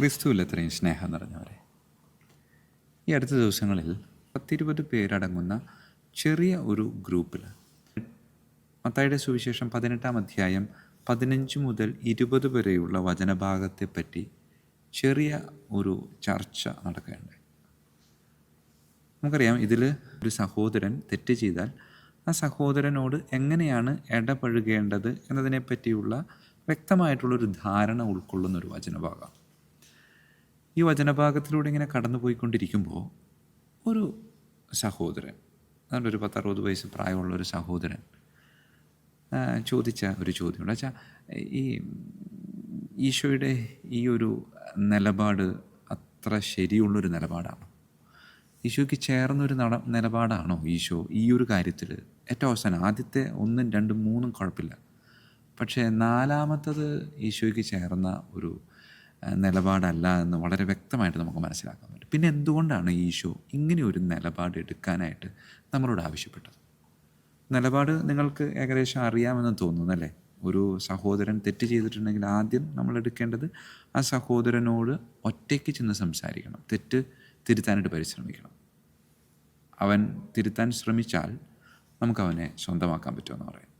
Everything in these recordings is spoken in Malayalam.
ക്രിസ്തുവിൽ അത്രയും സ്നേഹം നിറഞ്ഞവരെ. ഈ അടുത്ത ദിവസങ്ങളിൽ പത്തിരുപത് പേരടങ്ങുന്ന ചെറിയ ഒരു ഗ്രൂപ്പിൽ മത്തായുടെ സുവിശേഷം പതിനെട്ടാം അധ്യായം പതിനഞ്ച് മുതൽ ഇരുപത് വരെയുള്ള വചനഭാഗത്തെപ്പറ്റി ചെറിയ ഒരു ചർച്ച നടക്കുകയുണ്ട് നമുക്കറിയാം ഇതിൽ ഒരു സഹോദരൻ തെറ്റ് ചെയ്താൽ ആ സഹോദരനോട് എങ്ങനെയാണ് ഇടപഴകേണ്ടത് എന്നതിനെപ്പറ്റിയുള്ള വ്യക്തമായിട്ടുള്ളൊരു ധാരണ ഉൾക്കൊള്ളുന്ന ഒരു വചനഭാഗം. ഈ വചനഭാഗത്തിലൂടെ ഇങ്ങനെ കടന്നു പോയിക്കൊണ്ടിരിക്കുമ്പോൾ ഒരു സഹോദരൻ അതുകൊണ്ട് ഒരു പത്തറുപത് വയസ്സ് പ്രായമുള്ള ഒരു സഹോദരൻ ചോദിച്ച ഒരു ചോദ്യമുണ്ട്. വെച്ചാൽ ഈ ഈശോയുടെ ഈ ഒരു നിലപാട് അത്ര ശരിയുള്ളൊരു നിലപാടാണോ? ഈശോയ്ക്ക് ചേർന്നൊരു നട നിലപാടാണോ ഈശോ ഈ ഒരു കാര്യത്തിൽ ഏറ്റവും അവസാനം ആദ്യത്തെ ഒന്നും രണ്ടും മൂന്നും കുഴപ്പമില്ല. പക്ഷേ നാലാമത്തത് ഈശോയ്ക്ക് ചേർന്ന ഒരു നിലപാടല്ല എന്ന് വളരെ വ്യക്തമായിട്ട് നമുക്ക് മനസ്സിലാക്കാൻ പറ്റും. പിന്നെ എന്തുകൊണ്ടാണ് ഈശോ ഇങ്ങനെ ഒരു നിലപാട് എടുക്കാനായിട്ട് നമ്മളോട് ആവശ്യപ്പെട്ടത്? നിലപാട് നിങ്ങൾക്ക് ഏകദേശം അറിയാമെന്ന് തോന്നുന്നു അല്ലേ? ഒരു സഹോദരൻ തെറ്റ് ചെയ്തിട്ടുണ്ടെങ്കിൽ ആദ്യം നമ്മൾ എടുക്കേണ്ടത് ആ സഹോദരനോട് ഒറ്റയ്ക്ക് ചെന്ന് സംസാരിക്കണം. തെറ്റ് തിരുത്താനായിട്ട് പരിശ്രമിക്കണം. അവൻ തിരുത്താൻ ശ്രമിച്ചാൽ നമുക്ക് അവനെ സ്വന്തമാക്കാൻ പറ്റുമെന്ന് പറയാം.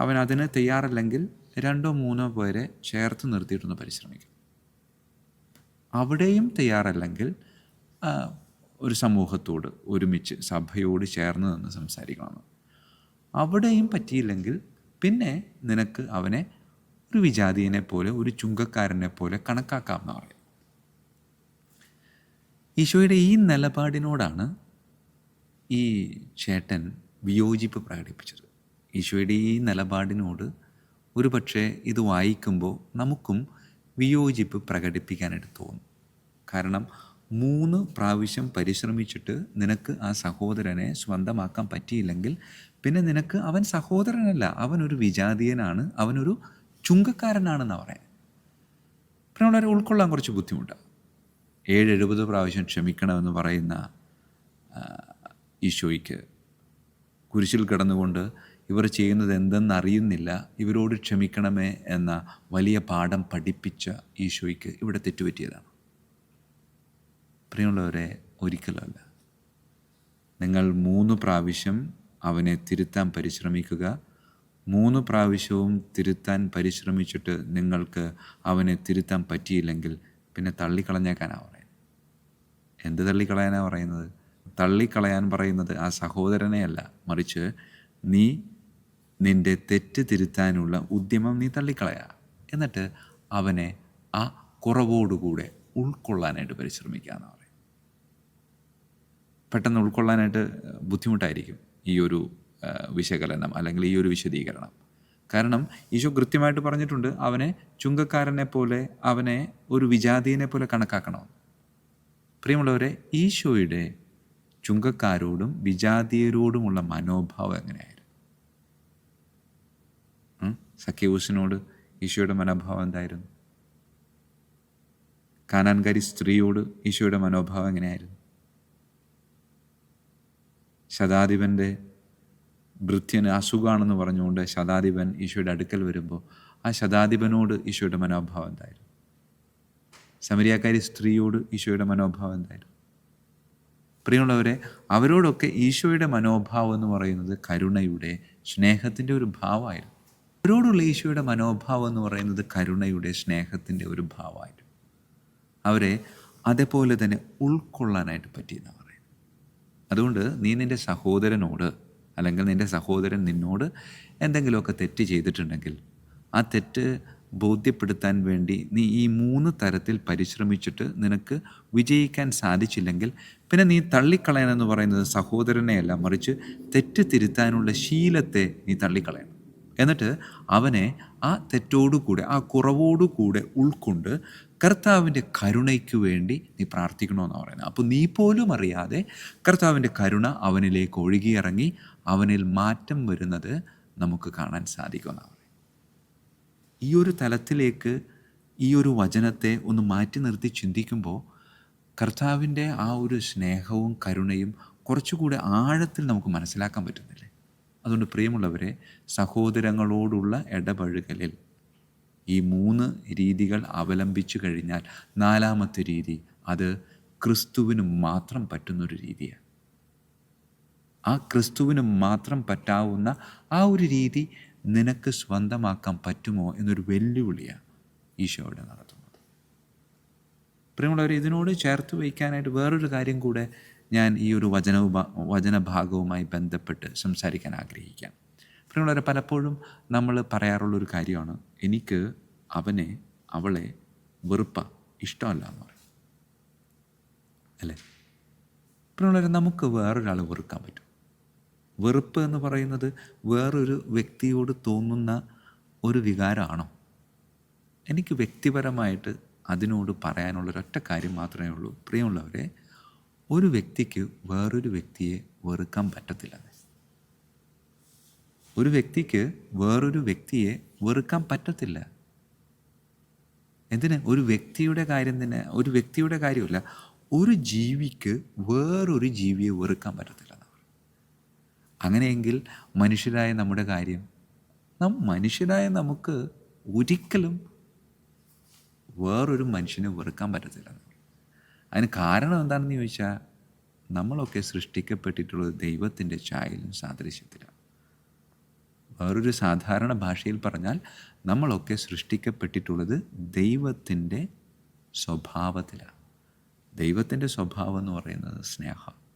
അവൻ അതിന് തയ്യാറല്ലെങ്കിൽ രണ്ടോ മൂന്നോ പേരെ ചേർത്ത് നിർത്തിയിട്ടൊന്ന് പരിശ്രമിക്കും. അവിടെയും തയ്യാറല്ലെങ്കിൽ ഒരു സമൂഹത്തോട് ഒരുമിച്ച് സഭയോട് ചേർന്ന് നിന്ന് സംസാരിക്കണം. അവിടെയും പറ്റിയില്ലെങ്കിൽ പിന്നെ നിനക്ക് അവനെ ഒരു വിജാതീയനെ പോലെ ഒരു ചുങ്കക്കാരനെ പോലെ കണക്കാക്കാമെന്ന് പറയും. ഈശോയുടെ ഈ നിലപാടിനോടാണ് ഈ ചേട്ടൻ വിയോജിപ്പ് പ്രകടിപ്പിച്ചത്. ഈശോയുടെ ഈ നിലപാടിനോട് ഒരു പക്ഷേ ഇത് വായിക്കുമ്പോൾ നമുക്കും വിയോജിപ്പ് പ്രകടിപ്പിക്കാനായിട്ട് തോന്നും. കാരണം മൂന്ന് പ്രാവശ്യം പരിശ്രമിച്ചിട്ട് നിനക്ക് ആ സഹോദരനെ സ്വന്തമാക്കാൻ പറ്റിയില്ലെങ്കിൽ പിന്നെ നിനക്ക് അവൻ സഹോദരനല്ല അവനൊരു വിജാതീയനാണ് അവനൊരു ചുങ്കക്കാരനാണെന്നാണ് പറയാൻ പിന്നെ വളരെ ഉൾക്കൊള്ളാൻ കുറച്ച് ബുദ്ധിമുട്ടാണ് ഏഴ് എഴുപത് പ്രാവശ്യം ക്ഷമിക്കണമെന്ന് പറയുന്ന ഈശോയ്ക്ക് കുരിശിൽ കിടന്നുകൊണ്ട് ഇവർ ചെയ്യുന്നത് എന്തെന്ന് അറിയുന്നില്ല. ഇവരോട് ക്ഷമിക്കണമേ എന്ന വലിയ പാഠം പഠിപ്പിച്ച ഈശോയ്ക്ക് ഇവിടെ തെറ്റുപറ്റിയതാണ്. പ്രിയമുള്ളവരെ ഒരിക്കലല്ല. നിങ്ങൾ മൂന്ന് പ്രാവശ്യം അവനെ തിരുത്താൻ പരിശ്രമിക്കുക. മൂന്ന് പ്രാവശ്യവും തിരുത്താൻ പരിശ്രമിച്ചിട്ട് നിങ്ങൾക്ക് അവനെ തിരുത്താൻ പറ്റിയില്ലെങ്കിൽ പിന്നെ തള്ളിക്കളഞ്ഞേക്കാനാണ് പറയുന്നത് എന്ത് തള്ളിക്കളയാനാണ് പറയുന്നത്? തള്ളിക്കളയാൻ പറയുന്നത് ആ സഹോദരനെയല്ല. മറിച്ച് നീ നിന്റെ തെറ്റ് തിരുത്താനുള്ള ഉദ്യമം നീ തള്ളിക്കളയുക എന്നിട്ട് അവനെ ആ കുറവോടുകൂടെ ഉൾക്കൊള്ളാനായിട്ട് പരിശ്രമിക്കുക എന്ന് പറയും പെട്ടെന്ന് ഉൾക്കൊള്ളാനായിട്ട് ബുദ്ധിമുട്ടായിരിക്കും ഈ ഒരു വിശകലനം അല്ലെങ്കിൽ ഈ ഒരു വിശദീകരണം. കാരണം ഈശോ കൃത്യമായിട്ട് പറഞ്ഞിട്ടുണ്ട് അവനെ ചുങ്കക്കാരനെ പോലെ അവനെ ഒരു വിജാതീയനെ പോലെ കണക്കാക്കണം. പ്രിയമുള്ളവരെ ഈശോയുടെ ചുങ്കക്കാരോടും വിജാതീയരോടുമുള്ള മനോഭാവം എങ്ങനെയായിരുന്നു? ഉം? സഖ്യവൂസിനോട് ഈശോയുടെ മനോഭാവം എന്തായിരുന്നു? കാനാൻകാരി സ്ത്രീയോട് ഈശോയുടെ മനോഭാവം എങ്ങനെയായിരുന്നു? ശതാധിപന്റെ ഭൃത്യന് അസുഖമാണെന്ന് പറഞ്ഞുകൊണ്ട് ശതാധിപൻ ഈശോയുടെ അടുക്കൽ വരുമ്പോൾ ആ ശതാധിപനോട് ഈശോയുടെ മനോഭാവം എന്തായിരുന്നു? സമരിയാക്കാരി സ്ത്രീയോട് ഈശോയുടെ മനോഭാവം എന്തായിരുന്നു? പ്രിയമുള്ളവരെ അവരോടൊക്കെ ഈശോയുടെ മനോഭാവം എന്ന് പറയുന്നത് കരുണയുടെ സ്നേഹത്തിന്റെ ഒരു ഭാവമായിരുന്നു. അവരോടുള്ള ഈശോയുടെ മനോഭാവം എന്ന് പറയുന്നത് കരുണയുടെ സ്നേഹത്തിന്റെ ഒരു ഭാവമായിരുന്നു. അവരെ അതേപോലെ തന്നെ ഉൾക്കൊള്ളാനായിട്ട് പറ്റിയെന്ന് പറയുന്നത്. അതുകൊണ്ട് നീ നിന്റെ സഹോദരനോട് അല്ലെങ്കിൽ നിന്റെ സഹോദരൻ നിന്നോട് എന്തെങ്കിലുമൊക്കെ തെറ്റ് ചെയ്തിട്ടുണ്ടെങ്കിൽ ആ തെറ്റ് ബോധ്യപ്പെടുത്താൻ വേണ്ടി നീ ഈ മൂന്ന് തരത്തിൽ പരിശ്രമിച്ചിട്ട് നിനക്ക് വിജയിക്കാൻ സാധിച്ചില്ലെങ്കിൽ പിന്നെ നീ തള്ളിക്കളയണമെന്ന് പറയുന്നത് സഹോദരനെയല്ല മറിച്ച് തെറ്റ് തിരുത്താനുള്ള ശീലത്തെ നീ തള്ളിക്കളയണം. എന്നിട്ട് അവനെ ആ തെറ്റോടുകൂടെ ആ കുറവോടുകൂടെ ഉൾക്കൊണ്ട് കർത്താവിന്റെ കരുണയ്ക്ക് വേണ്ടി നീ പ്രാർത്ഥിക്കണമെന്നാണ് പറയുന്നത്. അപ്പോൾ നീ പോലും അറിയാതെ കർത്താവിന്റെ കരുണ അവനിലേക്ക് ഒഴുകിയിറങ്ങി അവനിൽ മാറ്റം വരുന്നത് നമുക്ക് കാണാൻ സാധിക്കുമെന്നാണ് ഈ ഒരു തലത്തിലേക്ക് ഈ ഒരു വചനത്തെ ഒന്ന് മാറ്റി നിർത്തി ചിന്തിക്കുമ്പോൾ കർത്താവിന്റെ ആ ഒരു സ്നേഹവും കരുണയും കുറച്ചുകൂടെ ആഴത്തിൽ നമുക്ക് മനസ്സിലാക്കാൻ പറ്റുന്നില്ലേ? അതുകൊണ്ട് പ്രിയമുള്ളവരെ സഹോദരങ്ങളോടുള്ള ഇടപഴകലിൽ ഈ മൂന്ന് രീതികൾ അവലംബിച്ചു കഴിഞ്ഞാൽ നാലാമത്തെ രീതി അത് ക്രിസ്തുവിന് മാത്രം പറ്റുന്നൊരു രീതിയാണ്. ആ ക്രിസ്തുവിന് മാത്രം പറ്റാവുന്ന ആ ഒരു രീതി നിനക്ക് സ്വന്തമാക്കാൻ പറ്റുമോ എന്നൊരു വെല്ലുവിളിയാണ് ഈശോയുടെ നടത്തുന്നത്. പ്രിയമുള്ളവർ ഇതിനോട് ചേർത്ത് വയ്ക്കാനായിട്ട് വേറൊരു കാര്യം കൂടെ ഞാൻ ഈ ഒരു വചനവും വചനഭാഗവുമായി ബന്ധപ്പെട്ട് സംസാരിക്കാൻ ആഗ്രഹിക്കാം. പ്രിയമുള്ളവരെ പലപ്പോഴും നമ്മൾ പറയാറുള്ളൊരു കാര്യമാണ് എനിക്ക് അവനെ അവളെ വെറുപ്പ ഇഷ്ടമല്ല എന്ന് പറയും. അല്ലേ? പ്രിയമുള്ളവരെ നമുക്ക് വേറൊരാളെ വെറുക്കാൻ പറ്റും. വെറുപ്പ് എന്ന് പറയുന്നത് വേറൊരു വ്യക്തിയോട് തോന്നുന്ന ഒരു വികാരമാണോ? എനിക്ക് വ്യക്തിപരമായിട്ട് അതിനോട് പറയാനുള്ള ഒരൊറ്റ കാര്യം മാത്രമേ ഉള്ളൂ. പ്രിയമുള്ളവരെ ഒരു വ്യക്തിക്ക് വേറൊരു വ്യക്തിയെ വെറുക്കാൻ പറ്റത്തില്ല. ഒരു വ്യക്തിക്ക് വേറൊരു വ്യക്തിയെ വെറുക്കാൻ പറ്റത്തില്ല. എന്തിന്? ഒരു വ്യക്തിയുടെ കാര്യം തന്നെ ഒരു വ്യക്തിയുടെ കാര്യമല്ല. ഒരു ജീവിക്ക് വേറൊരു ജീവിയെ വെറുക്കാൻ പറ്റത്തില്ല അങ്ങനെയെങ്കിൽ മനുഷ്യരായ നമ്മുടെ കാര്യം നാം മനുഷ്യരായ നമുക്ക് ഒരിക്കലും വേറൊരു മനുഷ്യനെ വെറുക്കാൻ പറ്റത്തില്ല അതിന് കാരണം എന്താണെന്ന് ചോദിച്ചാൽ നമ്മളൊക്കെ സൃഷ്ടിക്കപ്പെട്ടിട്ടുള്ളത് ദൈവത്തിന്റെ ചായലും സാദൃശ്യത്തിലാണ്. വേറൊരു സാധാരണ ഭാഷയിൽ പറഞ്ഞാൽ നമ്മളൊക്കെ സൃഷ്ടിക്കപ്പെട്ടിട്ടുള്ളത് ദൈവത്തിന്റെ സ്വഭാവത്തിലാണ്. ദൈവത്തിന്റെ സ്വഭാവം എന്ന് പറയുന്നത് സ്നേഹം.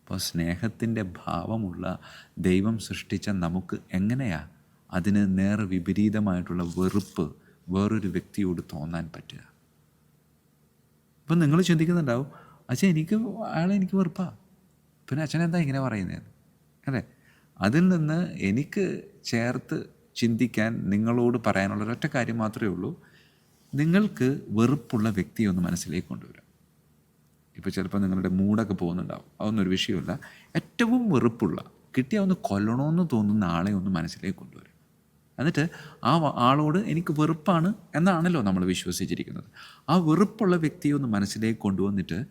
അപ്പോൾ സ്നേഹത്തിന്റെ ഭാവമുള്ള ദൈവം സൃഷ്ടിച്ച നമുക്ക് എങ്ങനെയാ അതിന് നേർ വിപരീതമായിട്ടുള്ള വെറുപ്പ് വേറൊരു വ്യക്തിയോട് തോന്നാൻ പറ്റുക? ഇപ്പം നിങ്ങൾ ചിന്തിക്കുന്നുണ്ടാവും അച്ഛൻ എനിക്ക് അയാളെ എനിക്ക് വെറുപ്പാ. പിന്നെ അച്ഛൻ എന്താ ഇങ്ങനെ പറയുന്നത് അല്ലേ? അതിൽ നിന്ന് എനിക്ക് ചേർത്ത് ചിന്തിക്കാൻ നിങ്ങളോട് പറയാനുള്ള ഒരൊറ്റ കാര്യം മാത്രമേ ഉള്ളൂ. നിങ്ങൾക്ക് വെറുപ്പുള്ള വ്യക്തിയെ ഒന്ന് മനസ്സിലേക്ക് കൊണ്ടുവരാം. ഇപ്പോൾ ചിലപ്പോൾ നിങ്ങളുടെ മൂടൊക്കെ പോകുന്നുണ്ടാവും. അതൊന്നും ഒരു വിഷയമല്ല ഏറ്റവും വെറുപ്പുള്ള കിട്ടിയ ഒന്ന് കൊല്ലണമെന്ന് തോന്നുന്ന ആളെ ഒന്ന് മനസ്സിലേക്ക് കൊണ്ടുവരും. എന്നിട്ട് ആ ആളോട് എനിക്ക് വെറുപ്പാണ് എന്നാണല്ലോ നമ്മൾ വിശ്വസിച്ചിരിക്കുന്നത്. ആ വെറുപ്പുള്ള വ്യക്തിയെ ഒന്ന് മനസ്സിലേക്ക് കൊണ്ടുവന്നിട്ട്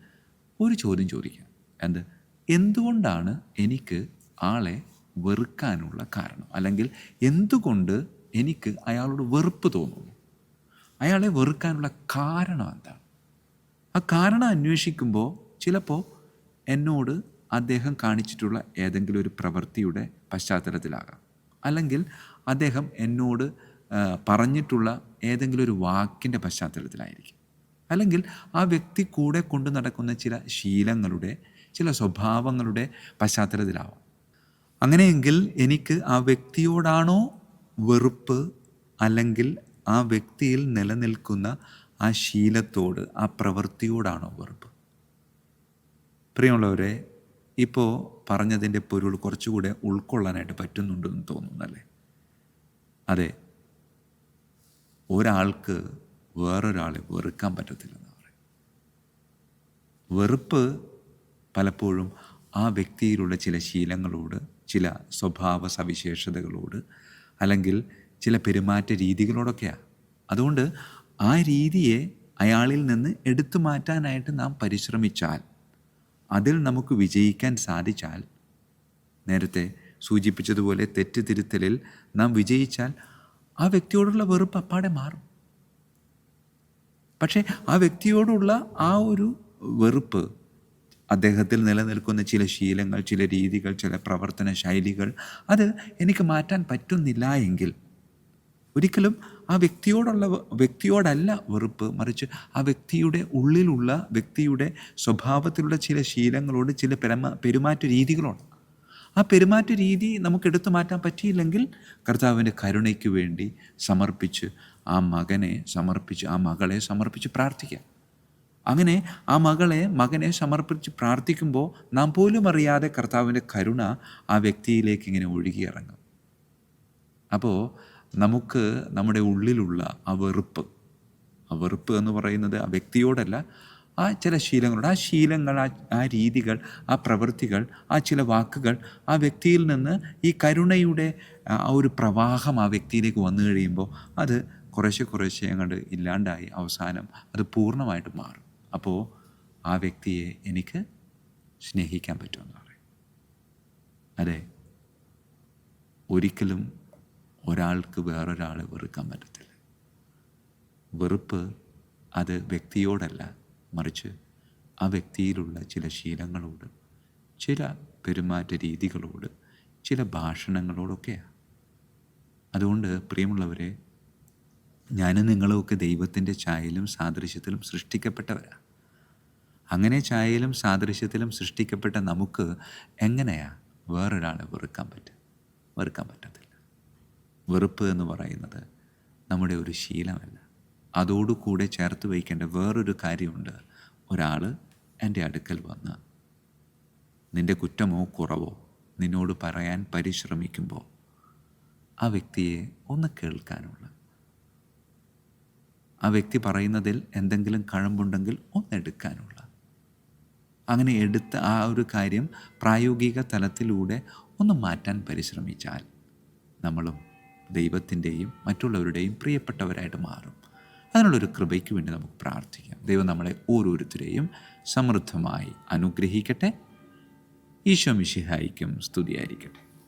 ഒരു ചോദ്യം ചോദിക്കാം എന്ത്? എന്തുകൊണ്ടാണ് എനിക്ക് ആളെ വെറുക്കാനുള്ള കാരണം? അല്ലെങ്കിൽ എന്തുകൊണ്ട് എനിക്ക് അയാളോട് വെറുപ്പ് തോന്നുന്നു? അയാളെ വെറുക്കാനുള്ള കാരണം എന്താണ്? ആ കാരണം അന്വേഷിക്കുമ്പോൾ ചിലപ്പോൾ എന്നോട് അദ്ദേഹം കാണിച്ചിട്ടുള്ള ഏതെങ്കിലും ഒരു പ്രവൃത്തിയുടെ പശ്ചാത്തലത്തിലാകാം. അല്ലെങ്കിൽ അദ്ദേഹം എന്നോട് പറഞ്ഞിട്ടുള്ള ഏതെങ്കിലും ഒരു വാക്കിന്റെ പശ്ചാത്തലത്തിലായിരിക്കും. അല്ലെങ്കിൽ ആ വ്യക്തി കൂടെ കൊണ്ടു നടക്കുന്ന ചില ശീലങ്ങളുടെ ചില സ്വഭാവങ്ങളുടെ പശ്ചാത്തലത്തിലാവാം. അങ്ങനെയെങ്കിൽ എനിക്ക് ആ വ്യക്തിയോടാണോ വെറുപ്പ് അല്ലെങ്കിൽ ആ വ്യക്തിയിൽ നിലനിൽക്കുന്ന ആ ശീലത്തോട് ആ പ്രവൃത്തിയോടാണോ വെറുപ്പ്? പ്രിയമുള്ളവരെ ഇപ്പോൾ പറഞ്ഞതിന്റെ പൊരുൾ കുറച്ചുകൂടെ ഉൾക്കൊള്ളാനായിട്ട് പറ്റുന്നുണ്ടെന്ന് തോന്നുന്നല്ലേ അതെ. ഒരാൾക്ക് വേറൊരാളെ വെറുക്കാൻ പറ്റത്തില്ലെന്ന് പറയും. വെറുപ്പ് പലപ്പോഴും ആ വ്യക്തിയിലുള്ള ചില ശീലങ്ങളോട് ചില സ്വഭാവ സവിശേഷതകളോട് അല്ലെങ്കിൽ ചില പെരുമാറ്റ രീതികളോടൊക്കെയാണ് അതുകൊണ്ട് ആ രീതിയെ അയാളിൽ നിന്ന് എടുത്തു മാറ്റാനായിട്ട് നാം പരിശ്രമിച്ചാൽ അതിൽ നമുക്ക് വിജയിക്കാൻ സാധിച്ചാൽ നേരത്തെ സൂചിപ്പിച്ചതുപോലെ തെറ്റ് തിരുത്തലിൽ നാം വിജയിച്ചാൽ ആ വ്യക്തിയോടുള്ള വെറുപ്പ് അപ്പാടെ മാറും. പക്ഷേ ആ വ്യക്തിയോടുള്ള ആ ഒരു വെറുപ്പ് അദ്ദേഹത്തിൽ നിലനിൽക്കുന്ന ചില ശീലങ്ങൾ ചില രീതികൾ ചില പ്രവർത്തന ശൈലികൾ അത് എനിക്ക് മാറ്റാൻ പറ്റുന്നില്ല എങ്കിൽ ഒരിക്കലും ആ വ്യക്തിയോടുള്ള വ്യക്തിയോടല്ല വെറുപ്പ് മറിച്ച് ആ വ്യക്തിയുടെ ഉള്ളിലുള്ള വ്യക്തിയുടെ സ്വഭാവത്തിലുള്ള ചില ശീലങ്ങളോട് ചില പെരുമാ പെരുമാറ്റ രീതികളോട്. ആ പെരുമാറ്റ രീതി നമുക്ക് എടുത്തു മാറ്റാൻ പറ്റിയില്ലെങ്കിൽ കർത്താവിന്റെ കരുണയ്ക്ക് വേണ്ടി സമർപ്പിച്ച് ആ മകനെ സമർപ്പിച്ച് ആ മകളെ സമർപ്പിച്ച് പ്രാർത്ഥിക്കാം. അങ്ങനെ ആ മകളെ മകനെ സമർപ്പിച്ച് പ്രാർത്ഥിക്കുമ്പോൾ നാം പോലും അറിയാതെ കർത്താവിന്റെ കരുണ ആ വ്യക്തിയിലേക്ക് ഇങ്ങനെ ഒഴുകിയിറങ്ങും അപ്പോൾ നമുക്ക് നമ്മുടെ ഉള്ളിലുള്ള ആ വെറുപ്പ് ആ വെറുപ്പ് എന്ന് പറയുന്നത് ആ വ്യക്തിയോടല്ല ആ ചില ശീലങ്ങളുണ്ട് ആ ശീലങ്ങൾ ആ ആ രീതികൾ ആ പ്രവൃത്തികൾ ആ ചില വാക്കുകൾ ആ വ്യക്തിയിൽ നിന്ന് ഈ കരുണയുടെ ആ ഒരു പ്രവാഹം ആ വ്യക്തിയിലേക്ക് വന്നു കഴിയുമ്പോൾ അത് കുറേശ്ശെ കുറേശ്ശെ അങ്ങോട്ട് ഇല്ലാണ്ടായി അവസാനം അത് പൂർണമായിട്ട് മാറും. അപ്പോൾ ആ വ്യക്തിയെ എനിക്ക് സ്നേഹിക്കാൻ പറ്റുമെന്ന് പറയും. അതെ. ഒരിക്കലും ഒരാൾക്ക് വേറൊരാളെ വെറുക്കാൻ പറ്റത്തില്ല. വെറുപ്പ് അത് വ്യക്തിയോടല്ല മറിച്ച് ആ വ്യക്തിയിലുള്ള ചില ശീലങ്ങളോട് ചില പെരുമാറ്റ രീതികളോട് ചില ഭാഷണങ്ങളോടൊക്കെയാണ് അതുകൊണ്ട് പ്രിയമുള്ളവരെ ഞാനും നിങ്ങളുമൊക്കെ ദൈവത്തിന്റെ ചായയിലും സാദൃശ്യത്തിലും സൃഷ്ടിക്കപ്പെട്ടവരാണ് അങ്ങനെ ചായയിലും സാദൃശ്യത്തിലും സൃഷ്ടിക്കപ്പെട്ട നമുക്ക് എങ്ങനെയാണ് വേറൊരാളെ വെറുക്കാൻ പറ്റുക വെറുക്കാൻ പറ്റത്തില്ല? വെറുപ്പ് എന്ന് പറയുന്നത് നമ്മുടെ ഒരു ശീലമല്ല. അതോടുകൂടെ ചേർത്ത് വയ്ക്കേണ്ട വേറൊരു കാര്യമുണ്ട്. ഒരാൾ എന്റെ അടുക്കൽ വന്ന് നിന്റെ കുറ്റമോ കുറവോ നിന്നോട് പറയാൻ പരിശ്രമിക്കുമ്പോൾ ആ വ്യക്തിയെ ഒന്ന് കേൾക്കാനുള്ള. ആ വ്യക്തി പറയുന്നതിൽ എന്തെങ്കിലും കഴമ്പുണ്ടെങ്കിൽ ഒന്നെടുക്കാനുള്ള അങ്ങനെ എടുത്ത ആ ഒരു കാര്യം പ്രായോഗിക തലത്തിലൂടെ ഒന്ന് മാറ്റാൻ പരിശ്രമിച്ചാൽ നമ്മളും ദൈവത്തിന്റെയും മറ്റുള്ളവരുടെയും പ്രിയപ്പെട്ടവരായിട്ട് മാറും. അതിനുള്ളൊരു കൃപയ്ക്ക് വേണ്ടി നമുക്ക് പ്രാർത്ഥിക്കാം. ദൈവം നമ്മളെ ഓരോരുത്തരെയും സമൃദ്ധമായി അനുഗ്രഹിക്കട്ടെ. ഈശോ മിഷിഹായിക്കും സ്തുതിയായിരിക്കട്ടെ.